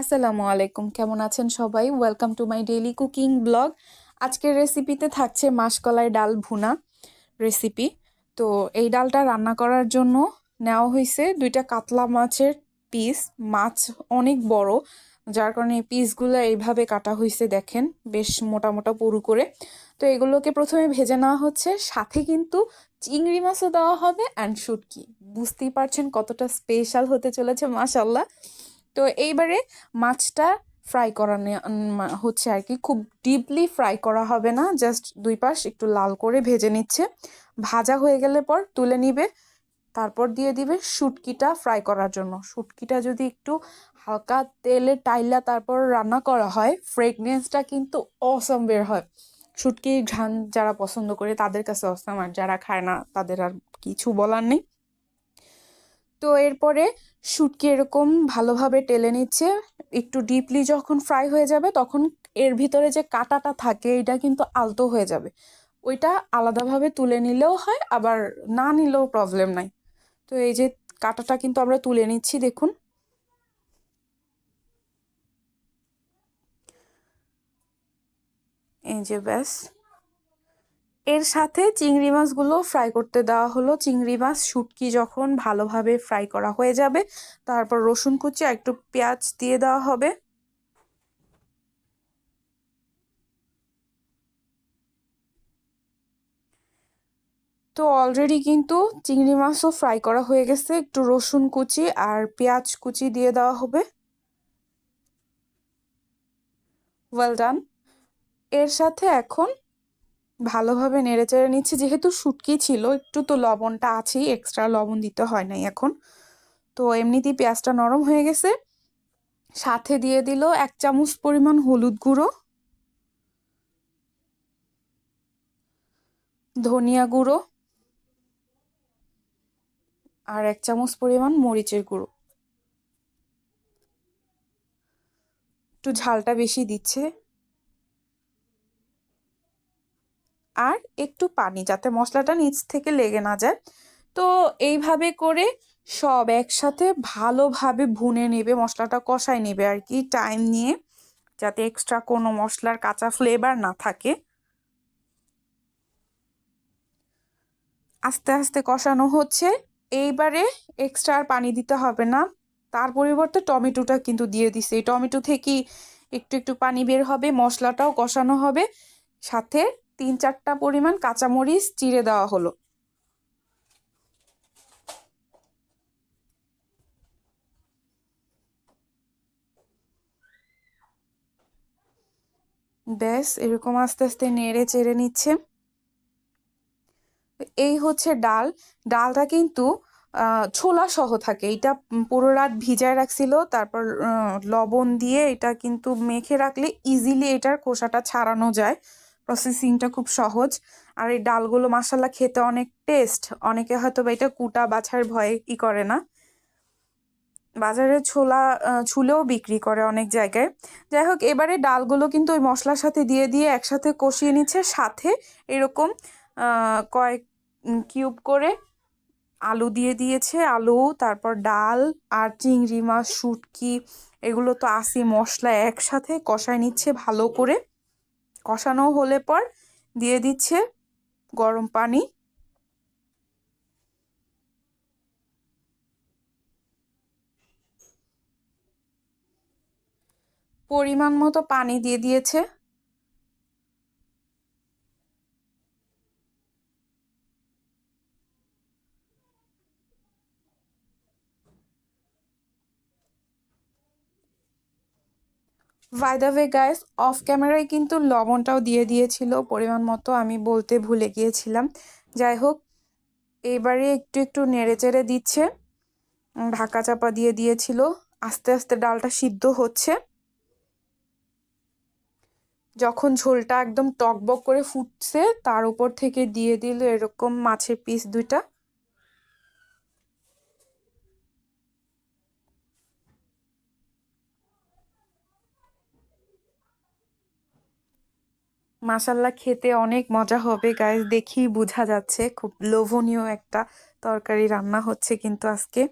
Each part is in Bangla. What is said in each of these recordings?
আসসালামু আলাইকুম, কেমন আছেন সবাই? Welcome to my daily cooking blog আজকের রেসিপিতে থাকছে মাসকলাই ডাল ভুনা রেসিপি তো এই ডালটা রান্না করার জন্য নেওয়া হয়েছে দুইটা কাতলা মাছের পিস মাছ অনেক বড়, যার কারণে এই পিসগুলো এইভাবে কাটা হয়েছে, দেখেন, বেশ মোটা মোটা পুরু করে। তো এগুলোকে প্রথমে ভেজে নেওয়া হচ্ছে, সাথে কিন্তু চিংড়ি মাছও দেওয়া হবে অ্যান্ড শুটকি। বুঝতেই পারছেন কতটা স্পেশাল হতে চলেছে মাশাল্লাহ তো এইবারে মাছটা ফ্রাই করা হচ্ছে আর কি। খুব ডিপলি ফ্রাই করা হবে না জাস্ট দুই পাশ একটু লাল করে ভেজে নিচ্ছে। ভাজা হয়ে গেলে পর তুলে নিবে, তারপর দিয়ে দিবে শুটকিটা ফ্রাই করার জন্য। শুটকিটা যদি একটু হালকা তেলে টাইলা তারপর রান্না করা হয় ফ্রেগনেন্সটা কিন্তু অসম বের হয়। শুটকির ঘ্রাণ যারা পছন্দ করে তাদের কাছে অসম আর যারা খায় না তাদের আর কিছু বলার নেই। তো এরপরে শুটকি এরকম ভালোভাবে টেলে নিচ্ছে। একটু ডিপলি যখন ফ্রাই হয়ে যাবে তখন এর ভিতরে যে কাটাটা থাকে এটা কিন্তু আলতো হয়ে যাবে। ওইটা আলাদাভাবে তুলে নিলেও হয়, আবার না নিলেও প্রবলেম নাই। তো এই যে কাটাটা কিন্তু আমরা তুলে নিচ্ছি, দেখুন। এই যে ব্যাস। এর সাথে চিংড়ি মাছগুলো ফ্রাই করতে দেওয়া হলো। চিংড়ি মাছ শুটকি যখন ভালোভাবে ফ্রাই করা হয়ে যাবে, তারপর রসুন কুচি একটু পেঁয়াজ দিয়ে দেওয়া হবে। তো অলরেডি কিন্তু চিংড়ি মাছও ফ্রাই করা হয়ে গেছে। একটু রসুন কুচি আর পেঁয়াজ কুচি দিয়ে দেওয়া হবে। ওয়েল ডান এর সাথে এখন ভালোভাবে নেড়ে চেড়ে নিচ্ছি। যেহেতু শুটকি ছিল, একটু তো লবণটা আছেই এক্সট্রা লবণ দিতে হয় নাই এখন। তো এমনিতেই পেঁয়াজটা নরম হয়ে গেছে। সাথে দিয়ে দিল এক চামচ পরিমাণ হলুদ গুঁড়ো। ধনিয়া গুঁড়ো। আর এক চামচ পরিমাণ মরিচের গুঁড়ো। একটু ঝালটা বেশি দিচ্ছে। আর একটু পানি যাতে মশলাটা নিচ থেকে লেগে না যায়। তো এইভাবে করে সব একসাথে ভালোভাবে ভুনে নেবে, মশলাটা কষায় নেবে আর কি টাইম নিয়ে, যাতে এক্সট্রা কোনো মশলার কাঁচা ফ্লেভার না থাকে। আস্তে আস্তে কষানো হচ্ছে। এইবারে এক্সট্রা আর পানি দিতে হবে না। তার পরিবর্তে টমেটোটা কিন্তু দিয়ে দিছে। এই টমেটো থেকেই একটু একটু পানি বের হবে, মশলাটাও কষানো হবে। সাথে তিন চারটা পরিমাণ কাঁচামরিচ চিড়ে দেওয়া হলো। ব্যাস, এরকম আস্তে আস্তে নেড়ে চেড়ে নিচ্ছে। এই হচ্ছে ডাল। ডালটা কিন্তু ছোলা সহ থাকে। এটা পুরো রাত ভিজায় রাখছিল। তারপর লবণ দিয়ে এটা কিন্তু মেখে রাখলে ইজিলি এটার খোসাটা ছাড়ানো যায়। প্রসেসিংটা খুব সহজ। আর এই ডালগুলো মাসাল্লা খেতে অনেক টেস্ট অনেকে হয়তো বা এটা কুটা বাছার ভয়ে ই করে না। বাজারে ছোলা ছুলেও বিক্রি করে অনেক জায়গায়। যাই হোক, এবারে ডালগুলো কিন্তু ওই মশলার সাথে দিয়ে দিয়ে একসাথে কষিয়ে নিচ্ছে। সাথে এরকম কয়েক কিউব করে আলু দিয়ে দিয়েছে। আলু, তারপর ডাল আর চিংড়ি মাছ, শুটকি, এগুলো তো আসি মশলা একসাথে কষায় নিচ্ছে ভালো করে। কষানো হলে পর দিয়ে দিচ্ছে গরম পানি। পরিমাণ মতো পানি দিয়ে দিয়েছে। By the way guys off ক্যামেরায় কিন্তু লবণটাও দিয়ে দিয়েছিল, পরিমাণ মতো আমি বলতে ভুলে গিয়েছিলাম। যাই হোক, এবারে একটু একটু নেড়ে চেড়ে দিচ্ছে ঢাকা চাপা দিয়ে দিয়েছিল। আস্তে আস্তে ডালটা সিদ্ধ হচ্ছে। যখন ঝোলটা একদম টকবক করে ফুটছে, তার উপর থেকে দিয়ে দিল এরকম মাছের পিস দুইটা। মাসাল্লা খেতে অনেক মজা হবে গায়ে দেখি বোঝা যাচ্ছে, খুব লোভনীয় একটা তরকারি রান্না হচ্ছে কিন্তু আজকে।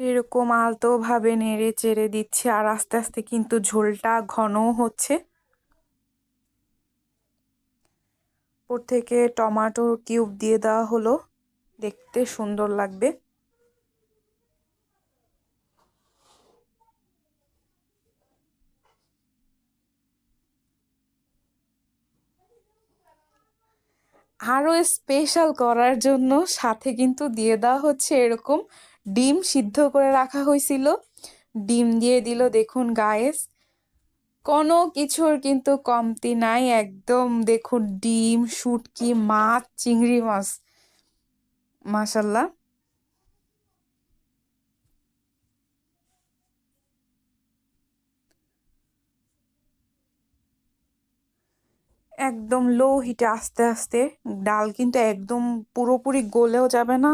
এরকম আলতোভাবে নেড়ে চেড়ে দিচ্ছে, আর আস্তে আস্তে কিন্তু ঝোলটা ঘনও হচ্ছে। উপর থেকে টমাটো কিউব দিয়ে দেওয়া হলো। দেখতে সুন্দর লাগবে। আরও স্পেশাল করার জন্য সাথে কিন্তু দিয়ে দেওয়া হচ্ছে এরকম ডিম সিদ্ধ করে রাখা হয়েছিল। ডিম দিয়ে দিল দেখুন গায়েস কোনো কিছুর কিন্তু কমতি নাই। একদম দেখুন, ডিম, শুটকি, মাছ, চিংড়ি মাছ। মাসাল্লাহ একদম লো হিটে আস্তে আস্তে ডাল কিন্তু একদম পুরোপুরি গলেও যাবে না।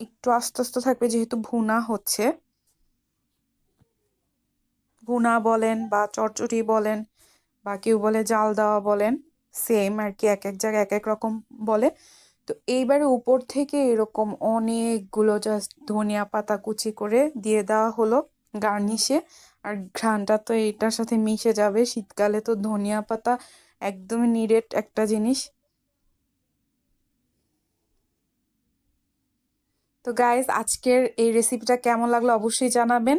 একটু আস্তে আস্তে থাকবে যেহেতু ভুনা হচ্ছে। ভুনা বলেন বা চটচটি বলেন বা কেউ বলে জাল দেওয়া বলেন সেম আর কি, এক এক জায়গায় এক এক রকম বলে। তো এইবারে উপর থেকে এরকম অনেকগুলো জাস্ট ধনিয়া পাতা কুচি করে দিয়ে দেওয়া হলো গার্নিশে আর ঘ্রানটা তো এটার সাথে মিশে যাবে, শীতকালে তো ধনিয়া পাতা একদমই নিরেট একটা জিনিস। তো গাইজ আজকের এই রেসিপিটা কেমন লাগল অবশ্যই জানাবেন।